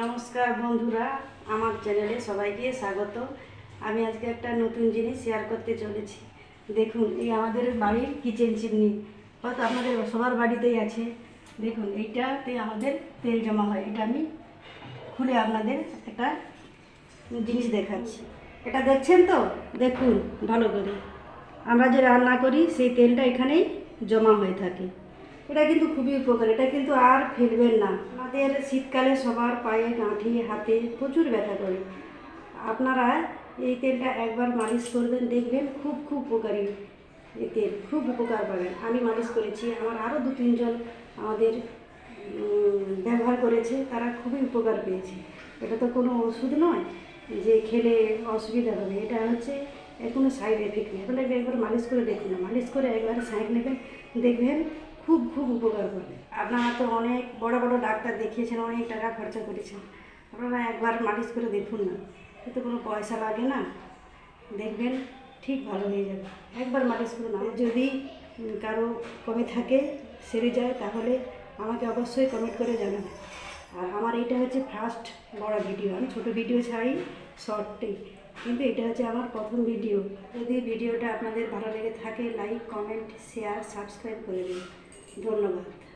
নমস্কার বন্ধুরা, আমার চ্যানেলে সবাইকে স্বাগত। আমি আজকে একটা নতুন জিনিস শেয়ার করতে চলেছি। দেখুন, এই আমাদের বাড়ির কিচেন চিমনি হয়তো আপনাদের সবার বাড়িতেই আছে। দেখুন, এইটাতে আমাদের তেল জমা হয়। এটা আমি খুলে আপনাদের একটা জিনিস দেখাচ্ছি। এটা দেখছেন তো? দেখুন, ভালো করে। আমরা যে রান্না করি, সেই তেলটা এখানেই জমা হয়ে থাকে। এটা কিন্তু খুবই উপকার, এটা কিন্তু আর ফেলবেন না। আমাদের শীতকালে সবার পায়ে গাঁঠি হাতে প্রচুর ব্যথা করে। আপনারা এই তেলটা একবার মালিশ করবেন, দেখবেন খুব খুব উপকারী। এই তেল খুব উপকার পাবেন। আমি মালিশ করেছি, আমার আরও দু তিনজন আমাদের ব্যবহার করেছে, তারা খুবই উপকার পেয়েছে। এটা তো কোনো ওষুধ নয় যে খেলে অসুবিধা হবে, এটা হচ্ছে কোনো সাইড এফেক্ট নেই। তাহলে একবার মালিশ করে দেখুন মালিশ করে একবার সাইড নেবেন, দেখবেন খুব খুব উপকার করবে। আপনারা তো অনেক বড় বড় ডাক্তার দেখিয়েছেন, অনেক টাকা খরচা করেছেন। আপনারা একবার মালিশ করে দেখুন না। এতে কোনো পয়সা লাগে না। দেখবেন ঠিক ভালো হয়ে যাবে। একবার মালিশ করুন। আর যদি কারও কমে থাকে, সেরে যায়, তাহলে আমাকে অবশ্যই কমেন্ট করে জানাবেন। আর আমার এটা হচ্ছে ফার্স্ট বড় ভিডিও আমি ছোটো ভিডিও ছাড়ি শর্টে কিন্তু এটা হচ্ছে আমার প্রথম ভিডিও যদি ভিডিওটা আপনাদের ভালো লেগে থাকে লাইক কমেন্ট শেয়ার সাবস্ক্রাইব করে দিন। ধন্যবাদ।